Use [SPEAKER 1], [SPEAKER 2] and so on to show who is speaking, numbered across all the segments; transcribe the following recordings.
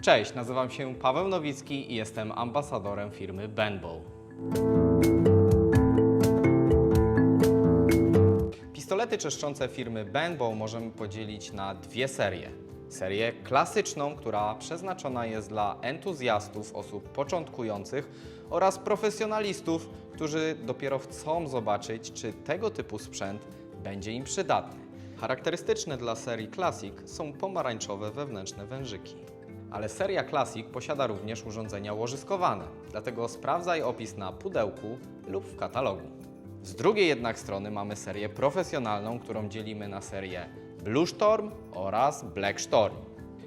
[SPEAKER 1] Cześć, nazywam się Paweł Nowicki i jestem ambasadorem firmy Benbow. Pistolety czyszczące firmy Benbow możemy podzielić na dwie serie. Serię klasyczną, która przeznaczona jest dla entuzjastów, osób początkujących oraz profesjonalistów, którzy dopiero chcą zobaczyć, czy tego typu sprzęt będzie im przydatny. Charakterystyczne dla serii Classic są pomarańczowe wewnętrzne wężyki. Ale seria Classic posiada również urządzenia łożyskowane, dlatego sprawdzaj opis na pudełku lub w katalogu. Z drugiej jednak strony mamy serię profesjonalną, którą dzielimy na serię Blue Storm oraz Black Storm.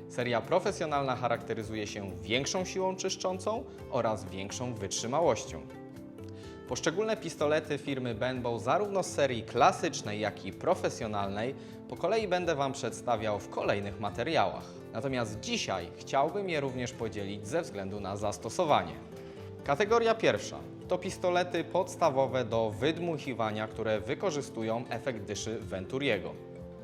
[SPEAKER 1] Seria profesjonalna charakteryzuje się większą siłą czyszczącą oraz większą wytrzymałością. Poszczególne pistolety firmy Benbow zarówno z serii klasycznej, jak i profesjonalnej po kolei będę Wam przedstawiał w kolejnych materiałach. Natomiast dzisiaj chciałbym je również podzielić ze względu na zastosowanie. Kategoria pierwsza to pistolety podstawowe do wydmuchiwania, które wykorzystują efekt dyszy Venturiego.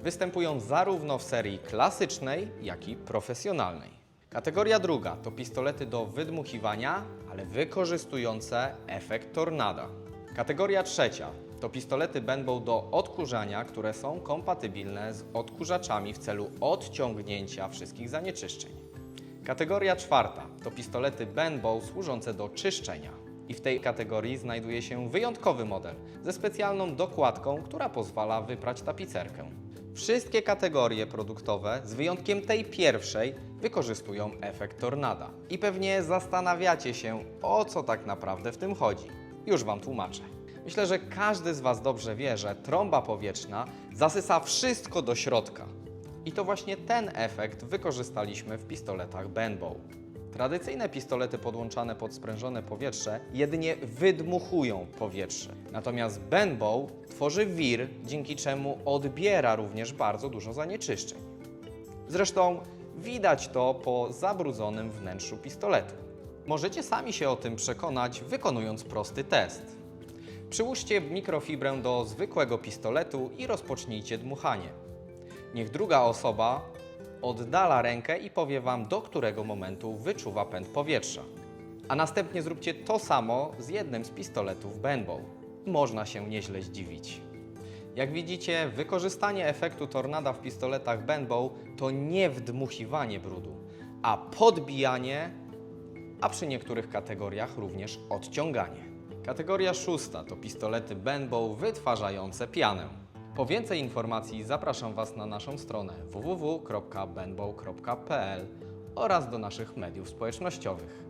[SPEAKER 1] Występują zarówno w serii klasycznej, jak i profesjonalnej. Kategoria druga to pistolety do wydmuchiwania, ale wykorzystujące efekt tornada. Kategoria trzecia to pistolety Benbow do odkurzania, które są kompatybilne z odkurzaczami w celu odciągnięcia wszystkich zanieczyszczeń. Kategoria czwarta to pistolety Benbow służące do czyszczenia. I w tej kategorii znajduje się wyjątkowy model ze specjalną dokładką, która pozwala wyprać tapicerkę. Wszystkie kategorie produktowe, z wyjątkiem tej pierwszej, wykorzystują efekt tornada. I pewnie zastanawiacie się, o co tak naprawdę w tym chodzi. Już Wam tłumaczę. Myślę, że każdy z Was dobrze wie, że trąba powietrzna zasysa wszystko do środka. I to właśnie ten efekt wykorzystaliśmy w pistoletach Benbow. Tradycyjne pistolety podłączane pod sprężone powietrze jedynie wydmuchują powietrze. Natomiast Benbow tworzy wir, dzięki czemu odbiera również bardzo dużo zanieczyszczeń. Zresztą widać to po zabrudzonym wnętrzu pistoletu. Możecie sami się o tym przekonać, wykonując prosty test. Przyłóżcie mikrofibrę do zwykłego pistoletu i rozpocznijcie dmuchanie. Niech druga osoba oddala rękę i powie Wam, do którego momentu wyczuwa pęd powietrza. A następnie zróbcie to samo z jednym z pistoletów Benbow. Można się nieźle zdziwić. Jak widzicie, wykorzystanie efektu tornada w pistoletach Benbow to nie wdmuchiwanie brudu, a podbijanie, a przy niektórych kategoriach również odciąganie. Kategoria szósta to pistolety Benbow wytwarzające pianę. Po więcej informacji zapraszam Was na naszą stronę www.benbow.pl oraz do naszych mediów społecznościowych.